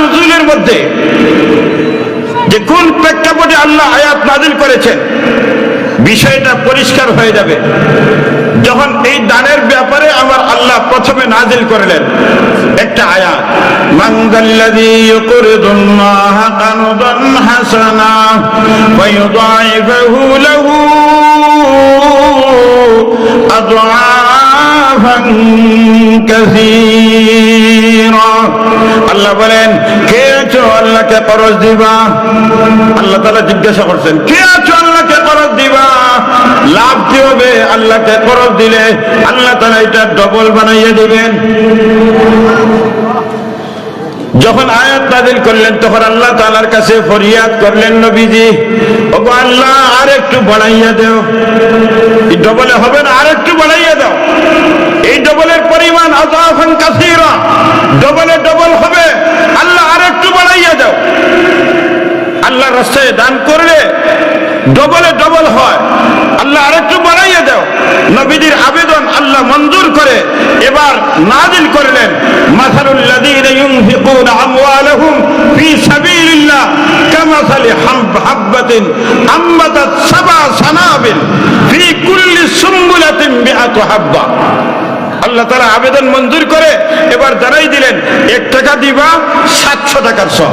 রুজুলের মধ্যে যে কোন প্রেক্ষাপটে আল্লাহ আয়াত নাজিল করেছেন, বিষয়টা পরিষ্কার হয়ে যাবে। যখন এই দানের ব্যাপারে আমার আল্লাহ প্রথমে নাজিল করলেন, একটা আয়াত আল্লাহ বলেন কে আছো আল্লাহকে দিবা? আল্লাহ তাআলা জিজ্ঞাসা করছেন কে আছো আল্লাহকে দিবা? লাভ কি হবে? আল্লাহকে দিলে আল্লাহ তাআলা এটা ডবল বানাইয়ে দিবেন। যখন আয়াত নাজিল করলেন, তখন আল্লাহ তালার কাছে ফরিয়াদ করলেন নবীজি, ওগো আল্লাহ আর একটু বাড়াইয়া দেও ডবলে হবে না আর একটু বাড়াইয়া দাও এই ডবলের পরিমাণ আজাফান কাসীরা। ডবলে ডবল হবে। আল্লাহ আর একটু বাড়াইয়া দাও। আল্লাহ রাস্তায় দান করলে ডবলে ডবল হয়। আল্লাহ আরেকটু বাড়াইয়ে দাও। নবীজির আবেদন আল্লাহ মঞ্জুর করে। এবার নাজিল করলেন, মাসালুল্লাযীনা ইউনফিকুনা আমওয়ালাহুম ফি সাবিলিল্লাহ কামাসালি হাব, হাববাতিন আম্বাতাত সাবা সানাবিল ফি কুল্লি সুম্বুলাতিন বিআতু হাব্বা। আল্লাহ তারা আবেদন মঞ্জুর করে এবার জানাই দিলেন, এক টাকা দিবা, সাতশো টাকার সব।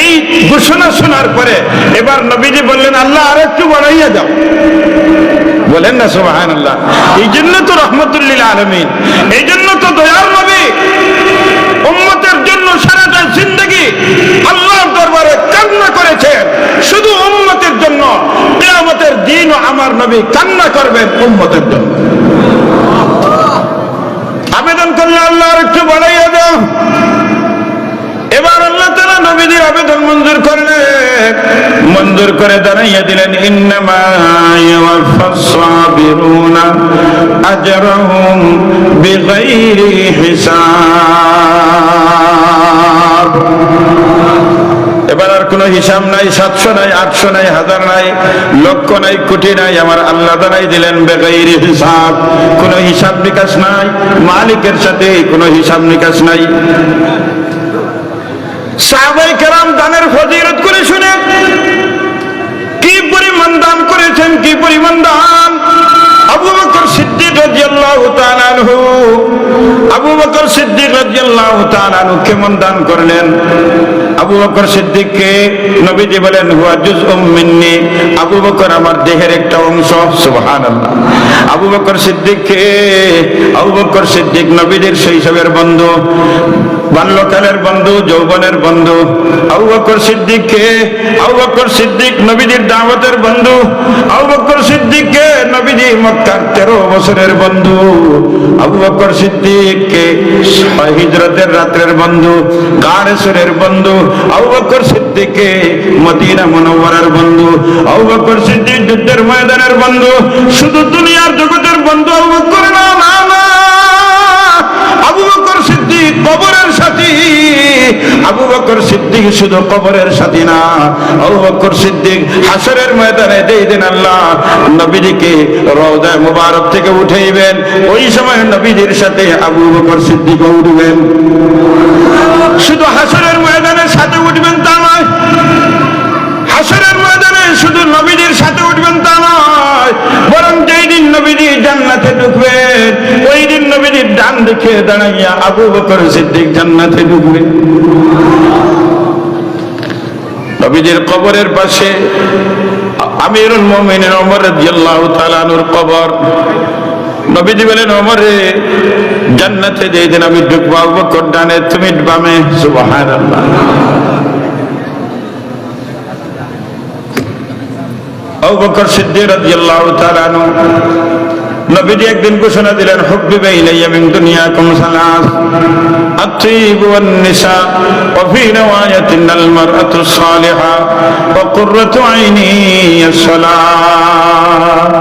এই ঘোষণা শোনার পরে এবার নবীজি বললেন, আল্লাহ আর একটু বাড়াইয়া যাও বলেন না সোহান আল্লাহ এই জন্য তো রহমতুল্লিল আলমিন, এই জন্য তো দয়ার নবী, উম্মতের জন্য সারাটা জিন্দগি দরবারে কান্না করেছেন শুধু উম্মতের জন্য। কিয়ামতের দিন আমার নবী কান্না করবেন উম্মতের জন্য। আবেদন করলে আল্লাহ আর একটু বাড়াইয়া দাও এবার আল্লাহ তারা নবীদের আবেদন মঞ্জুর করলেন মঞ্জুর করে দাঁড়াইয়া দিলেন আজরাহুম হিসাব। এবার আর কোনো হিসাব নাই, সাতশো নাই, আটশো নাই, হাজার নাই, লক্ষ নাই, কোটি নাই, আমার আল্লাহ দাঁড়াই দিলেন, বেগাইরি হিসাব। কোনো হিসাব নিকাশ নাই, মালিকের সাথে কোনো হিসাব নিকাশ নাই। করে শুনে, কি পরিমাণ দান করেছেন, কি পরিমাণ দান? সিদ্দিক আবু বকর কেমন দান করলেন? আবু বকর সিদ্দিককে বলেন, হুয়া মিন্নি। আবু বকর আমার দেহের একটা অংশ আবু বকর সিদ্দিককে, আবু বকর সিদ্দিক নবীদের শৈশবের বন্ধু। বাল্যকালের বন্ধু, যৌবনের বন্ধু, আবু বকর সিদ্দিককে, আবু বকর সিদ্দিক নবীজির দাওয়াতের বন্ধু, আবু বকর সিদ্দিককে নবীজি মক্কার তেরো বছরের বন্ধু, আবু বকর সিদ্দিককে হিজরতের রাত্রের বন্ধু গাড়েশ্বরের বন্ধু, আবু বকর সিদ্দিককে মদিনা মনোবরের বন্ধু, আবু বকর সিদ্দিক যুদ্ধের ময়দানের বন্ধু, শুধু দুনিয়ার জগতের বন্ধু আবু বকর না না না। আবু বকর সিদ্দিক কবরের সাথী। আবু বকর সিদ্দিক শুধু কবরের সাথী না, আবু বকর সিদ্দিক হাসরের ময়দানে দেই দিন আল্লাহ নবীজিকে রওজায় মুবারক থেকে উঠাইবেন, ওই সময় নবীজির সাথে আবু বকর সিদ্দিক উঠবেন। শুধু হাসরের ময়দানের সাথে উঠবেন তা হাসরের ময়দানে শুধু নবীজির সাথে উঠবেন তা নয়, বরং যেই দিন নবীজি জান্নাতে ঢুকবেন, ওই দিন নবীজির ডান দিকে দাঁড়াইয়া আবু বকর সিদ্দিক জান্নাতে ঢুকবে। নবীজির কবরের পাশে আমিরুল মুমিনিন ওমর রাদিয়াল্লাহু তাআলা আনহুর কবর। নবীজি বলেন অমরে জান্নাতে যেই দিন আমি ঢুকবো, আবু বকর ডানে, তুমি বামে। সুবহানাল্লাহ। বকর সিদ্দিক রাদিয়াল্লাহু তাআলা আনহু। নবীজি একদিন ঘোষণা দিলেন হুব্বিবা ইলাইয়া মিন দুনিয়াকুম সালাস। আত-তিব ওয়ান নিসা ওয়া ফি রিওয়ায়াতিন আল মারআতু সালিহা ওয়া কুররাতু আইনি as-সালাত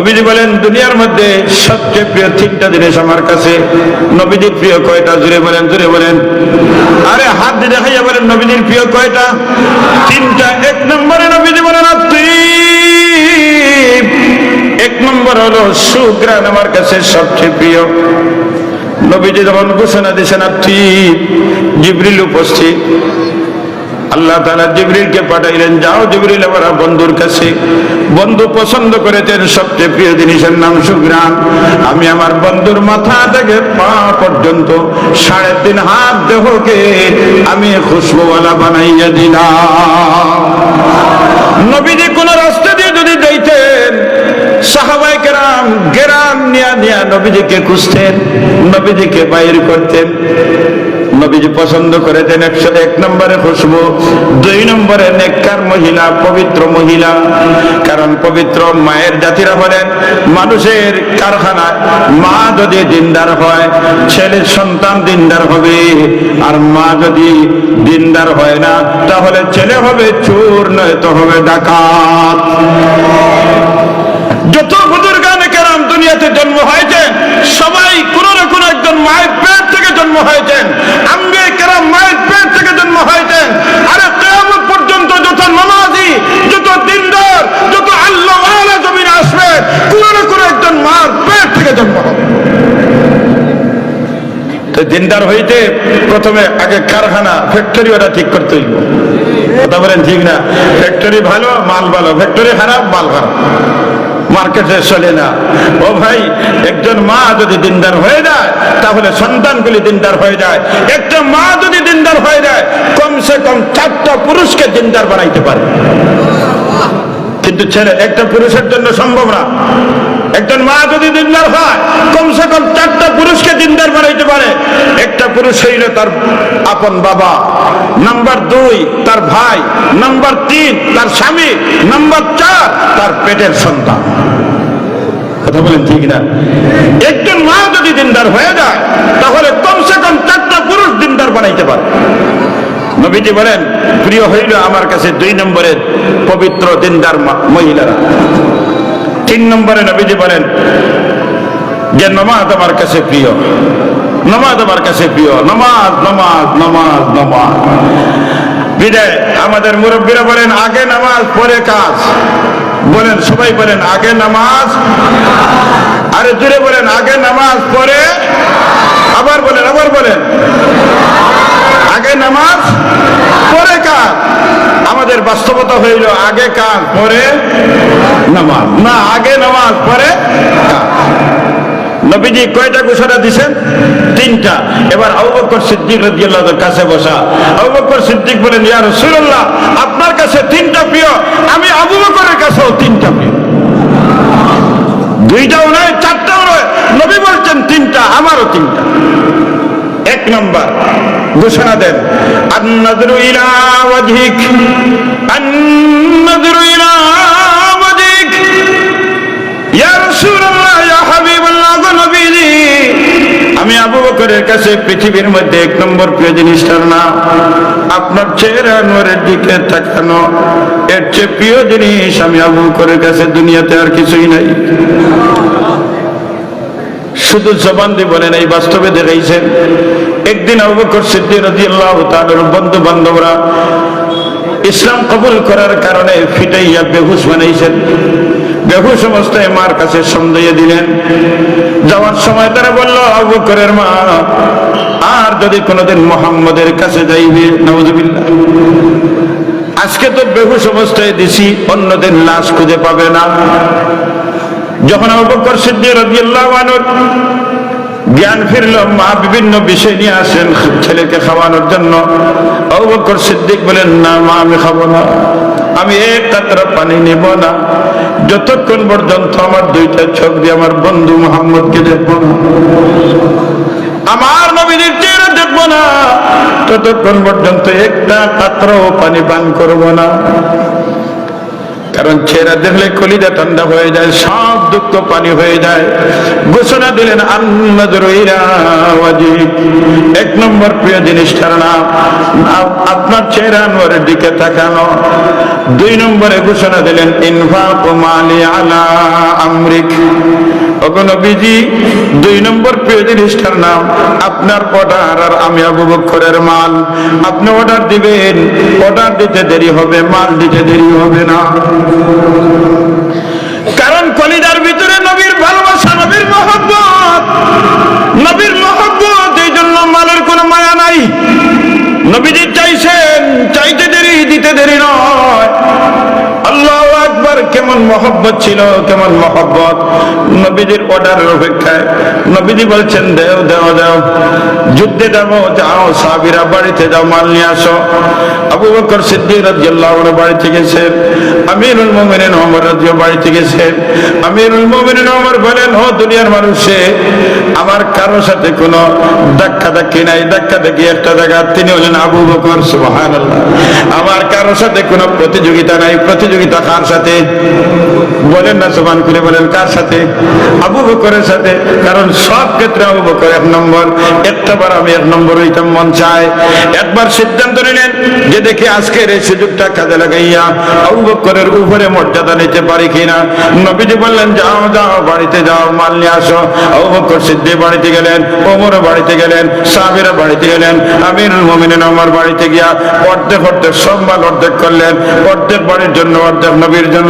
নবীজি বলেন, দুনিয়ার মধ্যে সবচেয়ে প্রিয় তিনটা জিনিস আমার কাছে। নবীজির প্রিয় কয়টা? জুড়ে বলেন জুড়ে বলেন। আরে হাত দিয়ে দেখাইয়া বলেন, নবীজির প্রিয় কয়টা? তিনটা। এক নম্বরে নবীজি বলেন এক নম্বর হলো সুগ্রান আমার কাছে সবচেয়ে প্রিয়। নবীজি যখন ঘোষণা দিয়েছেন আপনি জিবরিল উপস্থিত। আল্লাহ তালা জিবরিলকে পাঠাইলেন, যাও জিবরিল আমার বন্ধুর কাছে। বন্ধু পছন্দ করেছেন, সবচেয়ে প্রিয় জিনিসের নাম সুগ্রাম আমি আমার বন্ধুর মাথা থেকে পা পর্যন্ত সাড়ে তিন হাত দেহকে আমি খুশবুওয়ালা বানাইয়া দিলাম। নবীজি কোন রাস্তা দিয়ে যদি যাইতেন সাহাবাই কেরাম গেরাম নিয়া নিয়া নবীজিকে খুঁজতেন, নবীজিকে বাইর করতেন। নবীজি পছন্দ করেছেন একশো এক নম্বরে খুশবু, দুই নম্বরে নেককার মহিলা, পবিত্র মহিলা। কারণ পবিত্র মায়ের জাতিরা হলেন মানুষের কারখানায়, মা যদি দিনদার হয়, ছেলের সন্তান দিনদার হবে। আর মা যদি দিনদার হয় না, তাহলে ছেলে হবে চোর নয়তো হবে ডাকাত। যত বুজুর্গানে কেরাম দুনিয়াতে জন্ম হয়েছে, সবাই কোন না কোন একজন মায়ের জন্ম হয়েছেন। আম্বে কেরাম মায়ের পেট থেকে জন্ম হয়েছেন। আরে কেয়ামত পর্যন্ত যত নমাজি, যত দিনদার, যত আল্লাহ জমিনে আসবে, কোন না কোন একজন মার পেট থেকে জন্ম হবে। দিনদার হইতে প্রথমে আগে কারখানা ফ্যাক্টরি ওটা ঠিক করতে হইব। কথা বলেন ঠিক না? ফ্যাক্টরি ভালো, মাল ভালো। ফ্যাক্টরি খারাপ, মাল খারাপ। মার্কেটে চলে না। ও ভাই, একজন মা যদি দিনদার হয়ে যায়, তাহলে সন্তানগুলি দিনদার হয়ে যায়। একটা মা যদি দিনদার হয়ে যায়, কমসে কম চারটা পুরুষকে দিনদার বানাইতে পারে। কিন্তু ছেলে, একটা পুরুষের জন্য সম্ভব না। একজন মা যদি দিনদার হয়, কমসে কম চারটা পুরুষকে দিনদার বানাইতে পারে। একটা পুরুষ হইল তার আপন বাবা, নাম্বার দুই তার ভাই, নাম্বার তিন তার স্বামী, নাম্বার চার তার পেটের সন্তান। কথা বলেন ঠিক না? একজন মা যদি দিনদার হয়ে যায়, তাহলে কমসে কম চারটা পুরুষ দিনদার বানাইতে পারে। নবীজি বলেন, প্রিয় হইল আমার কাছে দুই নম্বরের পবিত্র দিনদার মহিলারা। তিন নম্বরে নবীজি বলেন যে নমাজ আমার কাছে প্রিয়। নমাজ আমার কাছে প্রিয়। নমাজ নমাজ নমাজ নমাজ। বিদায় আমাদের মুরব্বীরা বলেন, আগে নামাজ, পরে কাজ। বলেন, সবাই বলেন, আগে নামাজ। আরে জুড়ে বলেন, আগে নামাজ, পরে আবার বলেন আবার বলেন, আগে নামাজ, পরে কাজ। আমাদের বাস্তবতা হইল আগে কাজ পরে নামাজ। না, আগে নামাজ, পরে নবীজি কয়টা ঘোষণা দিছেন? তিনটা। এবার আবু বকর সিদ্দিক রাদিয়াল্লাহুর কাছে বসা। আবু সিদ্দিক বলেন, ইয়া রাসূলুল্লাহ, আপনার কাছে তিনটা প্রিয়, আমি আবু বকরের কাছেও তিনটা প্রিয়। দুইটাও নয়, চারটাও নয়। নবী বলছেন তিনটা, আমারও তিনটা। এক নম্বর ঘোষণা দেন। আমি আবু বকরের কাছে পৃথিবীর মধ্যে এক নম্বর প্রিয় জিনিসটার নাম, আপনার চেহারা আনোয়ারের দিকে তাকানো। এর চেয়ে প্রিয় জিনিস আমি আবু বকরের কাছে দুনিয়াতে আর কিছুই নাই। শুধু জবান দিয়ে বলেন, এই বাস্তবে দেখাইছেন। একদিন আবু বকর সিদ্দিক রাদিয়াল্লাহু তাআলার বন্ধু বান্ধবরা ইসলাম কবুল করার কারণে ফিটাইয়া বেহুশ বানাইছেন। বেহুশ অবস্থায় মার কাছে সন্দেহ দিলেন। যাওয়ার সময় তারা বলল, আবু বকরের মা, আর যদি কোনোদিন মোহাম্মদের কাছে যাইবে নওয়াজুবিল্লাহ আজকে তো বেহুশ অবস্থায় দিছি, অন্যদিন লাশ খুঁজে পাবে না। যখন আবু বকর সিদ্দিক রাদিয়াল্লাহু আনহু জ্ঞান ফিরল, মা বিভিন্ন বিষয় নিয়ে আসেন, ছেলেকে খাওয়ানোর জন্য। আবু বকর সিদ্দিক বলেন, না মা, আমি খাব না। আমি এক কাতরা পানি নেব না। যতক্ষণ পর্যন্ত আমার দুইটা চোখ দিয়ে আমার বন্ধু মোহাম্মদকে দেখব না, আমার নবীদের চেহারা দেখব না, ততক্ষণ পর্যন্ত একটা কাতরাও পানি পান করব না। কারণ চেহারা দেখলে কলিজা ঠান্ডা হয়ে যায়, সব দুঃখ পানি হয়ে যায়। ঘোষণা দিলেন এক নম্বর প্রিয় জিনিস নাম আপনার চেহারা আনোয়ারের দিকে তাকানো। দুই নম্বরে ঘোষণা দিলেন ইনভা মালি আলা আমরিক। দুই নম্বর নাম, আপনার অর্ডার আর আমি মাল। আপনি অর্ডার দিবেন অর্ডার দিতে দেরি হবে, মাল দিতে দেরি হবে না। কারণ কলিদার ভিতরে নবীর ভালোবাসা, নবীর মহব্বত। নবীর মহব্বত, এই জন্য মালের কোনো মায়া নাই। নবীজি চাইছেন, চাইতে দেরি, দিতে দেরি নয়। মহব্বত ছিল, কেমন মহব্বত? নবীজির অর্ডারের অপেক্ষায় নবীজি বলছেন, দেও দেও দেও, যুদ্ধে যাব, যাও সাবিরা বাড়িতে যাও, মাল নিয়ে আসো। আবু বকর সিদ্দিক রাদিয়াল্লাহু আনহু বাড়িতে গেছেন আমিরুল মুমিনিন ওমর রাদিয়াল্লাহু বাড়িতে গেছেন আমিরুল মুমিনিন ওমর বলেন, ও দুনিয়ার মানুষে, আমার কারও সাথে কোনো ধাক্কা ধাক্কি নাই। ধাক্কা ধাক্কি একটা জায়গা, তিনি হলেন আবু বকর, সুবহানাল্লাহ। আমার কারও সাথে কোনো প্রতিযোগিতা নাই। প্রতিযোগিতা কার সাথে? বলেন না সুবহান করে বলেন, কার সাথে? আবু বকরের সাথে। কারণ সব ক্ষেত্রে আবু বকর এক নম্বর, একটা বার আমি এক নম্বর হইতাম, মন চায়। একবার সিদ্ধান্ত নিলেন যে দেখি আজকের এই সুযোগটা কাজে লাগাইয়া আবু বকরের উপরে মর্যাদা নিতে পারি কিনা। নবীজি বললেন, যাও যাও, বাড়িতে যাও, মাল নিয়ে আসো। আবু বকর সিদ্দিক বাড়িতে গেলেন, ওমর বাড়িতে গেলেন, সাবিরা বাড়িতে গেলেন, আমিরুল মুমিনিন আমার বাড়িতে গিয়া অর্ধেক অর্ধেক সব মাল অর্ধেক করলেন। অর্ধেক বাড়ির জন্য, অর্ধেক নবীর জন্য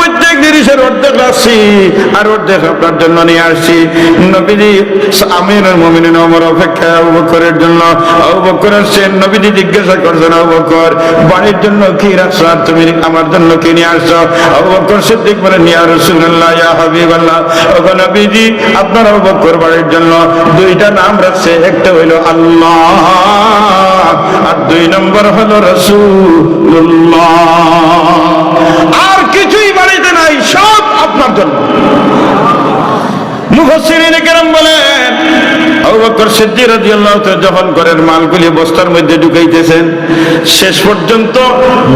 প্রত্যেক জিনিসের অর্ধেক রাখছি আর অর্ধেক আপনার জন্য নিয়ে আসছি। নবীজি আমিরুল মুমিনিন ওমর অপেক্ষায় আবু বকরের জন্য, আবু বকর আসছেন। নবীজি জিজ্ঞাসা করছেন, আবু বকর, বাড়ির জন্য কি রাখছো আর তুমি আমার জন্য কি নিয়ে আসছো? আবু বকর সিদ্দিক বলেন, ইয়া রাসূলুল্লাহ, ইয়া হাবিবাল্লাহ। ওগো নবীজি, আপনার আবু বাড়ির জন্য দুইটা নাম রাখছে। একটা হইল আল্লাহ আর দুই নম্বর হলো রাসূলুল্লাহ। আর কিছুই বাড়িতে নাই সব আপনার জন্য। মুখশ্রী বলেন বকর সিদ্দিক যখন ঘরের মালগুলি বস্তার মধ্যে ঢুকাইতেছেন, শেষ পর্যন্ত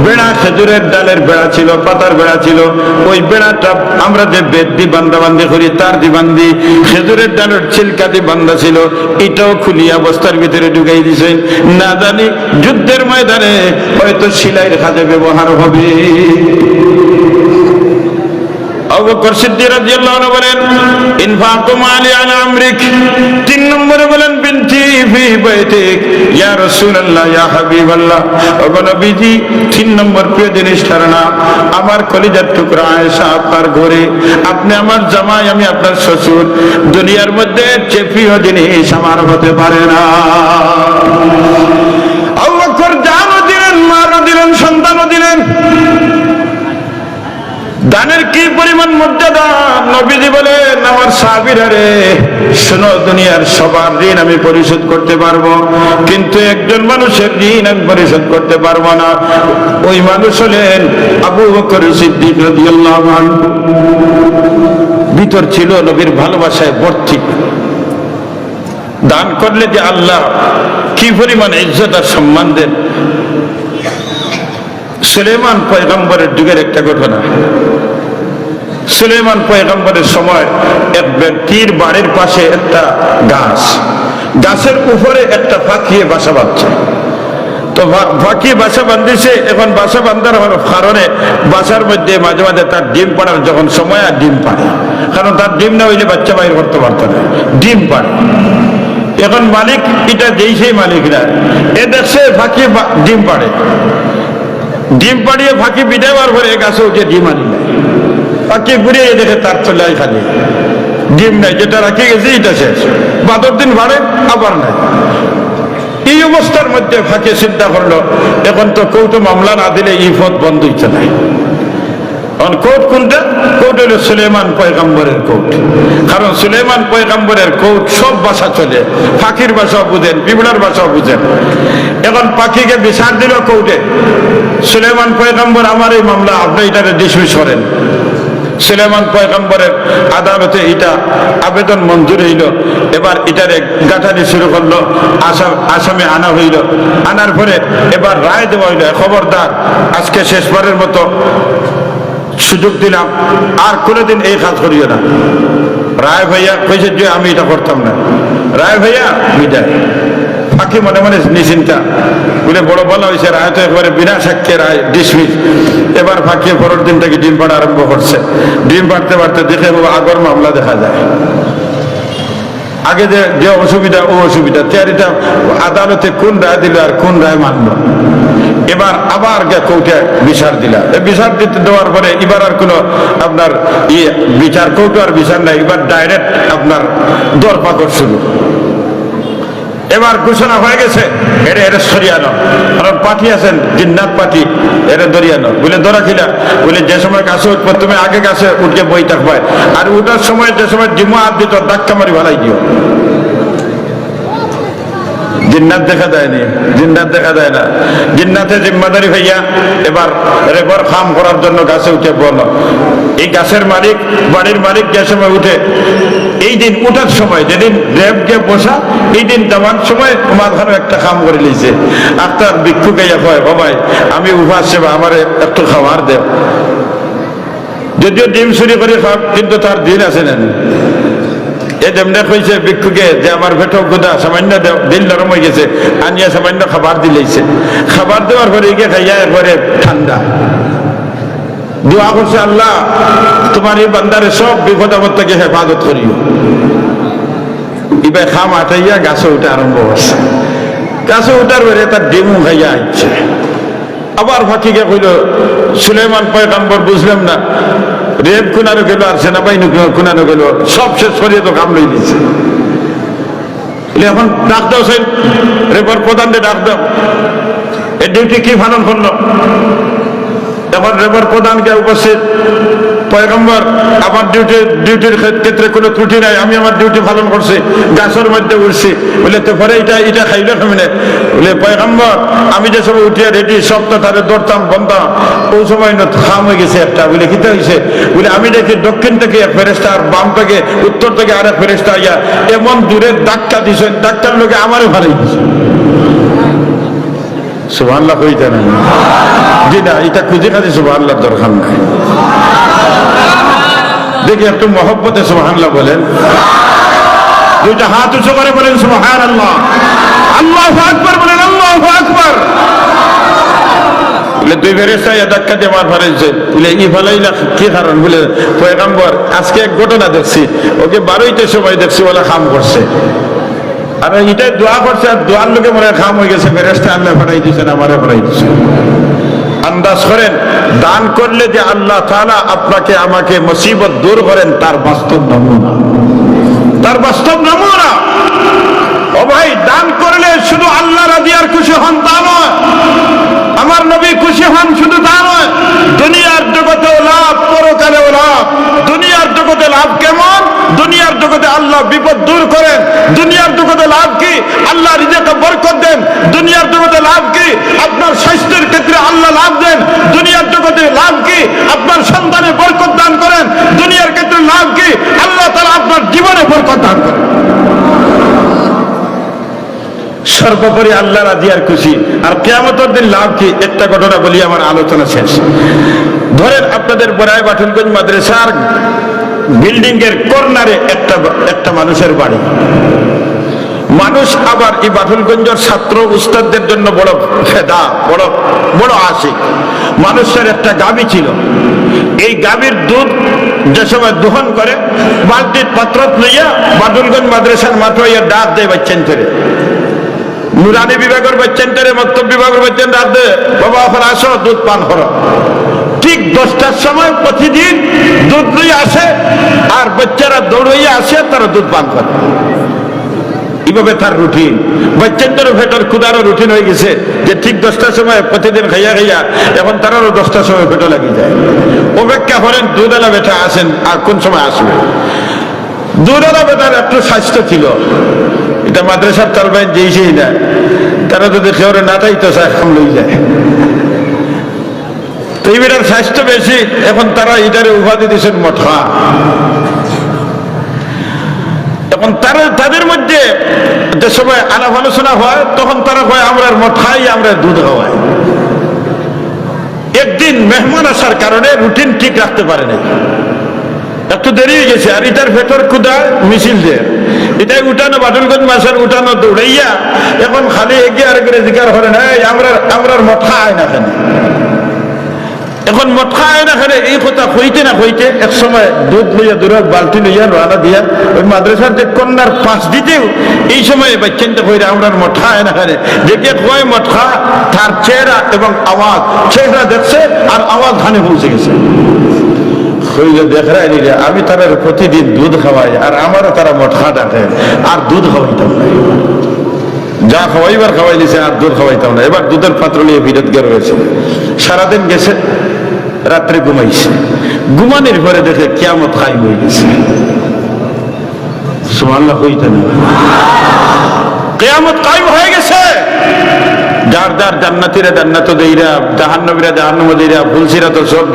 বেড়া খেজুরের ডালের বেড়া ছিল, পাতার বেড়া ছিল। ওই বেড়াটা আমরা যে বেদ দি বান্দা করি, তার দি বান্দি খেজুরের ডালের ছিলকা দি বান্দা ছিল, এটাও খুলিয়া বস্তার ভিতরে ঢুকাই দিছেন না জানি যুদ্ধের ময়দানে হয়তো সিলাইয়ের কাজে ব্যবহার হবে। বলেন তিন নম্বরে বলেন ইয়া ইয়া তিন নম্বর প্রিয় জিনিসটার নাম আমার কলিজার টুকরা আয়েশা আপনার ঘরে। আপনি আমার জামাই, আমি আপনার শ্বশুর। দুনিয়ার মধ্যে প্রিয় জিনিস আমার হতে পারে না। দিলেন দিলেন, সন্তানও দিলেন। দানের কি পরিমাণ মর্যাদা? নবীজি বলেন, আমার সাহাবীরা রে, শোনো, দুনিয়ার সবার ঋণ আমি পরিশোধ করতে পারব। কিন্তু একজন মানুষের ঋণ আমি পরিশোধ করতে পারব না। ওই মানুষ হলেন আবু বকর সিদ্দিক রাদিয়াল্লাহু আনহু। ভিতর ছিল নবীর ভালোবাসায় ভর্তি দান করলে যে আল্লাহ কি পরিমাণ ইজ্জত আর সম্মান দেন। সুলেমান পয়গম্বরের যুগের একটা ঘটনা। সুলেমান পয়গম্বরের সময় এক ব্যক্তির বাড়ির পাশে একটা গাছ। গাছের উপরে একটা ফাঁকিয়ে বাসা বাঁধছে। তো ফাঁকি বাসা বাঁধিছে, এখন বাসা বান্ধার কারণে বাসার মধ্যে মাঝে মাঝে তার ডিম পাড়ার যখন সময় আর ডিম পাড়ে। কারণ তার ডিম না হইলে বাচ্চা বাইর করতে পারতো না। ডিম পাড়ে। এখন মালিক, এটা যেই সেই মালিকরা, এ দেখছে ফাঁকি ডিম পাড়ে। ডিম পাড়িয়ে ফাঁকি বিদায়বার পরে গাছে উঠে ডিম আনি ফাঁকি ঘুরিয়ে দেখে তার চলে খালি। ডিম নাই, যেটা রাখি গেছে এটা শেষ। বাদর দিন ভাড়ে আবার নাই। এই অবস্থার মধ্যে ফাঁকে চিন্তা করল। এখন তো কৌটো মামলা না দিলে এই বন্ধ হইতে নাই। কারণ কোর্ট কোনটা কোর্ট হলো সুলেমান পয়গাম্বরের কোর্ট কারণ সুলেমান পয়গাম্বরের কোর্ট সব ভাষা চলে। পাখির ভাষাও বুঝেন বিবলার ভাষাও বুঝেন। এখন পাখিকে বিচার দিল কোর্টে। সুলেমান পয়গাম্বর, আমার এই মামলা, আপনি এটাকে ডিসমিস করেন। সুলেমান পয়গম্বরের আদালতে এটা আবেদন মঞ্জুর হইল। এবার এটারে গাঁথানি শুরু করল, আসাম, আসামে আনা হইল। আনার পরে এবার রায় দেওয়া হইল। খবরদার, আজকে শেষবারের মতো। সুযোগ দিলাম, আর কোনোদিন এই কাজ করিও না। রায় ভাইয়া কইছে যে আমি এটা করতাম না। রায় ভাইয়া, বিদায়। ফাঁকি মনে মনে নিশ্চিন্তা। বলে বড় বলা হয়েছে রায় তো একবারে বিনা সাক্ষ্যে রায় ডিসমিস এবার ফাঁকি পরের দিন থেকে ডিম পাড়া আরম্ভ করছে? ডিম পাড়তে পারতে দেখে আগর মামলা দেখা যায়। আগে যে যে অসুবিধা, ও অসুবিধা। তেয়ারিটা আদালতে কোন রায় দিল আর কোন রায় মানলো? এবার আবার গে কোর্টে বিচার দিলা। বিচার দিতে দেওয়ার পরে এবার আর কোনো আপনার ইয়ে বিচার কোর্ট আর বিচার নাই, এবার ডাইরেক্ট আপনার দরপাকড় শুরু। এবার ঘোষণা হয়ে গেছে, এরে এরে সরিয়ানো। কারণ পার্টি আছেন, জিন্নাত পার্টি এরে দরিয়ানো। বলে ধরা খিলা, বলে যে সময় গাছে উঠবো, তুমি আগে গাছে উঠে বই থাকবে আর উঠার সময়, যে সময় ডিমো হাত দিত, ধাক্কা মারি ভালাই দিও। জিন্নাত দেখা দেয়নি, জিন্নাত দেখা দেয় না। জিন্নাতে জিম্মাদারি ভাইয়া, এবার রেবর ফার্ম করার জন্য গাছে উঠে বল এই গাছের মালিক, বাড়ির মালিক যে সময় উঠে, এই দিন উঠার সময়, যেদিন রেবকে বসা, এই দিন দেওয়ার সময় মাঝখানে একটা খাম করে লিছে আক্তার ভিক্ষু গাইয়া কয়, বাবাই, আমি উপাস সেবা আমার একটু খাবার দেব যদিও ডিম চুরি করে খাব কিন্তু তার দিন আছে না এ যেমনে কইছে ভিক্ষুকে যে আমার ভেটো গুদা সামান্য দিল নরম হয়ে গেছে, আনিয়া সামান্য খাবার দিলেইছে খাবার দেওয়ার পরে গিয়ে খাইয়া একবারে ঠান্ডা। দোয়া করছে আল্লাহ, তোমার এই বান্দারে সব বিপদ আপদ থেকে হেফাজত করিও। ইবে খাম আটাইয়া গাছে উঠে আরম্ভ করছে। গাছে উঠার পরে তার ডিমু খাইয়া আইছে। আবার ফাঁকিকে কইল, সুলেমান, পয়গাম্বর, বুঝলাম না রেব কুনানো গেল আর সেনাবাহিনী কুনানো গেল, সব শেষ করিয়ে তো কাম লই দিচ্ছে এখন ডাক দাও সেই রেপর প্রধানকে ডাক দাও। এ ডিউটি কি পালন করল? এখন রেপর প্রধানকে উপস্থিত পয়গম্বর, আমার ডিউটি ডিউটির ক্ষেত্রে কোনো ত্রুটি নাই, আমি আমার ডিউটি পালন করছি, গাছের মধ্যে উঠছি বলে, তো পরে এটা এটা খাইলে খামিনে বলে, পয়গম্বর, আমি যে সময় উঠিয়ে রেডি সব তো তারে দৌড়তাম বন্ধতাম ওই সময় না খাম হয়ে গেছে একটা। বলে, কিতে হয়েছে বলে, আমি দেখি দক্ষিণ থেকে এক ফেরেস্তা আর বাম থেকে, উত্তর থেকে আরেক ফেরেস্তা ইয়া এমন দূরে ডাক্তার দিছে, ডাক্তার লোকে আমারও ভালোই দিছে। সুবহানাল্লাহ কইতে না জি না, এটা খুঁজে খালি সুবহানাল্লাহ দরকার নাই। দেখি একটু মহব্বতে সুবহানাল্লাহ বলেন। দুইটা হাত উঁচু করে বলেন সুবহানাল্লাহ। আল্লাহু আকবার বলেন আকবার। দুই বলে কি আজকে এক দেখছি। ওকে দেখছি বলে করছে। করছে, আর লোকে খাম হয়ে গেছে। আল্লাহ ফাটাই দিয়েছেন আমারে ফাটাই দিয়েছেন। আন্দাজ করেন, দান করলে যে আল্লাহ তালা আপনাকে আমাকে মুসিবত দূর করেন, তার বাস্তব নমুনা। তার বাস্তব নমুনা। ও ভাই, দান করলে শুধু আল্লাহ রাজি আর খুশি হন তা নয়। আমার নবী খুশি হন শুধু তা নয়। দুনিয়ার জগতেও লাভ, পরকালেও লাভ, দুনিয়ার জগতে লাভ কেমন? দুনিয়ার জগতে আল্লাহ বিপদ দূর করেন। দুনিয়ার জগতে লাভ কি? আল্লাহ রিজেকে বরকত দেন। দুনিয়ার জগতে লাভ কি? আপনার স্বাস্থ্যের ক্ষেত্রে আল্লাহ লাভ দেন। দুনিয়ার জগতে লাভ কি? আপনার সন্তানে বরকত দান করেন। দুনিয়ার ক্ষেত্রে লাভ কি? আল্লাহ তারা আপনার জীবনে বরকত দান করেন। সর্বোপরি আল্লাহ রাজি আর খুশি। আর কেয়ামতের দিন লাভ কি? একটা ঘটনা বলি, আমার আলোচনা শেষ। ধরেন আপনাদের বড়াই বাঠনগঞ্জ মাদ্রাসার বিল্ডিং এর কর্নারে একটা একটা মানুষের বাড়ি। মানুষ আবার এই বাঠনগঞ্জের ছাত্র উস্তাদদের জন্য বড় ফেদা, বড় বড় আশিক। মানুষের একটা গাবি ছিল। এই গাবির দুধ যে সময় দোহন করে বালতির পাত্র লইয়া বাদুলগঞ্জ মাদ্রাসার ইয়া ডাক দেয় বাচ্চান করে নুরানি বিভাগের বাচ্চেন বাচ্চানটারে, মক্তব বিভাগের বাচ্চান ডাক দে বাবা আসো, দুধ পান করো। ঠিক দশটার সময় প্রতিদিন দুধ লইয়া আসে, আর বাচ্চারা দৌড়াইয়া আসে, তারা দুধ পান করে। এইভাবে তার রুটিন বাচ্চাদের ভেতর ক্ষুদারও রুটিন হয়ে গেছে, যে ঠিক দশটার সময় প্রতিদিন খাইয়া খাইয়া, এখন তারারও দশটার সময় পেটো লাগি যায়। অপেক্ষা করেন দুধেলা বেটা আসেন, আর কোন সময় আসবে? দুধেলা বেটার একটু স্বাস্থ্য ছিল। এটা মাদ্রাসার তালবাইন যেইছেই না। তারা যদি কেউরে নাটাই তো খাম লই যায়। তো স্বাস্থ্য বেশি, এখন তারা এটারে উপাধি দিয়েছেন মঠা। এখন তারা তাদের মধ্যে যে সময় আলাপ আলোচনা হয়, তখন তারা কয়, আমরা মঠাই আমরা দুধ খাওয়াই। একদিন মেহমান আসার কারণে রুটিন ঠিক রাখতে পারে নাই। একটু দেরি হয়ে গেছে, আর এটার ভেতর ক্ষুদা মিছিল দিয়ে এটাই উঠানো বাদলগঞ্জ মাসের উঠানো, দৌড়াইয়া, এখন খালি এগিয়ে আর করে জিকার করে না আমরা আমরার মঠা আয় না কেন? এখন মটকা না খেলে এই কথা কইতে না কইতে এক সময় দুধ লইয়া দূরত বালতি লইয়া রানা দিয়া ওই মাদ্রাসার যে কন্যার পাঁচ দিতেও, এই সময় বাচ্চানটা কইরা আমরা মটকা না খেলে দেখে কয় মটকা তার চেহারা এবং আওয়াজ, চেহারা দেখছে আর আওয়াজ ধানে পৌঁছে গেছে। দেখরাই নিলে আমি তাদের প্রতিদিন দুধ খাওয়াই, আর আমারও তারা মটকা ডাকে, আর দুধ খাওয়াইতাম না। যা খাওয়াইবার খাওয়াই দিছে আর দুধ খাওয়াইতাম না। এবার দুধের পাত্র নিয়ে গিয়ে রয়েছে সারাদিন গেছে রাত্রে ঘুমাইছে। ঘুমানের পরে দেখে কেমন খাই হয়ে গেছে। সুমাল্লা হইতে না? কেয়ামত কায়েম হয়ে গেছে। যার জান্নাতিরা জান্নাত দেইরা তো সব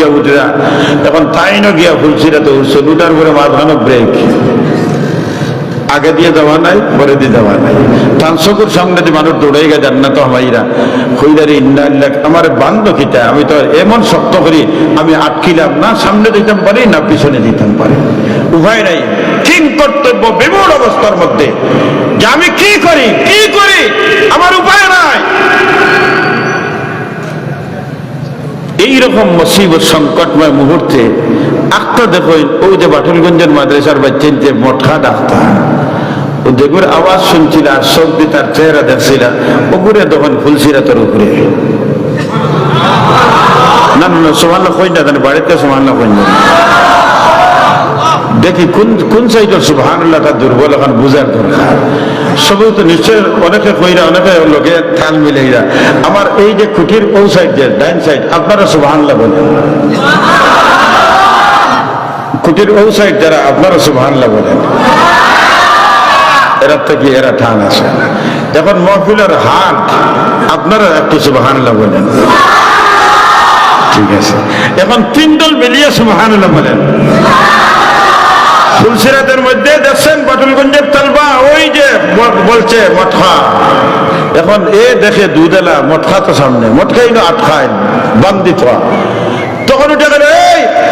এখন তাই না গিয়া ফুলসিরা তো উঠছে, দুটার করে মাঝখানো ব্রেক আগে দিয়ে যাওয়া নাই, পরে দিয়ে যাওয়া নাই। তার চকুর সামনে যে মানুষ দৌড়ে গে জান্নাত আমাইরা কইদারি ইন্না ইল্লাহ আমার বান্ধ খিতা আমি তো এমন শক্ত করি, আমি আটকিলাম না, সামনে দিতাম পারি, না পিছনে দিতাম পারি। উভয় নাই কিং কর্তব্য বিমূল অবস্থার মধ্যে। যে আমি কি করি কি করি, আমার উপায় নাই। এইরকম মুসিবত, সংকটময় মুহূর্তে একটা দেখো ও যে বাটুলগঞ্জের মাদ্রাসার বাচ্চেন যে মটকা ডাক্তার, ও দেখুর আওয়াজ শুনছিল আর দিয়ে তার চেহারা দেখছিল ওগুরে তখন ফুলছিরা তোর উপরে। না না সমান কই না জানি বাড়িতে সমান কই না। দেখি কোন কোন সাইডের সুবহান তার দুর্বল এখন বুঝার দরকার। সবই তো নিশ্চয় অনেকে কইরা, অনেকে লোকে থাল মিলাইরা। আমার এই যে খুঁটির ও সাইড যে, ডাইন সাইড, আপনারা সুবহান বলেন। খুঁটির ও সাইড যারা, আপনারা সুবহান বলেন। এরা থেকে এরা ঠান আছে। এখন মহফিলের হাট, আপনারা একটু সুবহান বলেন। ঠিক আছে। এখন তিন দল মিলিয়ে সুবহান বলেন। ফুলসিরাতের মধ্যে দেখছেন বাটুলগঞ্জের তালবা, ওই যে বলছে মটকা। এখন এ দেখে দুধেলা মটকা তো সামনে, মটকাই না আটকায়, বান্দি থা তখন উঠে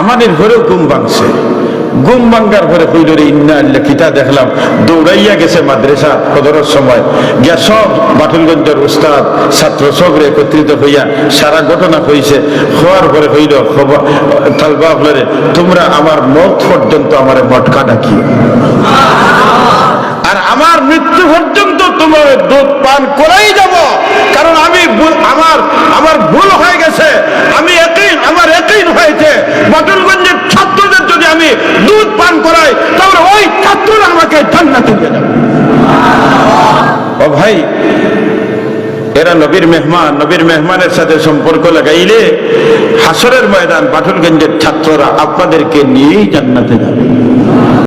আমাদের ঘরেও ঘুম ভাঙছে। ঘুম ভাঙ্গার ঘরে কইল রে, ইন্না কিতা দেখলাম? দৌড়াইয়া গেছে মাদ্রাসা কদরের সময়। গিয়া সব বাটুলগঞ্জের উস্তাদ, ছাত্র সবরে একত্রিত হইয়া সারা ঘটনা কইছে। হওয়ার পরে হইল তালবা হলরে তোমরা আমার মত পর্যন্ত আমার মটকা ডাকি আর আমার মৃত্যু পর্যন্ত তোমার দুধ পান করাই যাব। কারণ আমি আমার আমার ভুল হয়ে গেছে। আমি একই হয়েছে ছাত্রদের যদি আমি দুধ পান করাই, তাহলে ওই ছাত্ররা আমাকে জান্নাতে দিয়ে যাবে। ও ভাই, এরা নবীর মেহমান, নবীর মেহমানের সাথে সম্পর্ক লাগাইলে হাসরের ময়দান বাটুলগঞ্জের ছাত্ররা আপনাদেরকে নিয়েই জান্নাতে যাবে।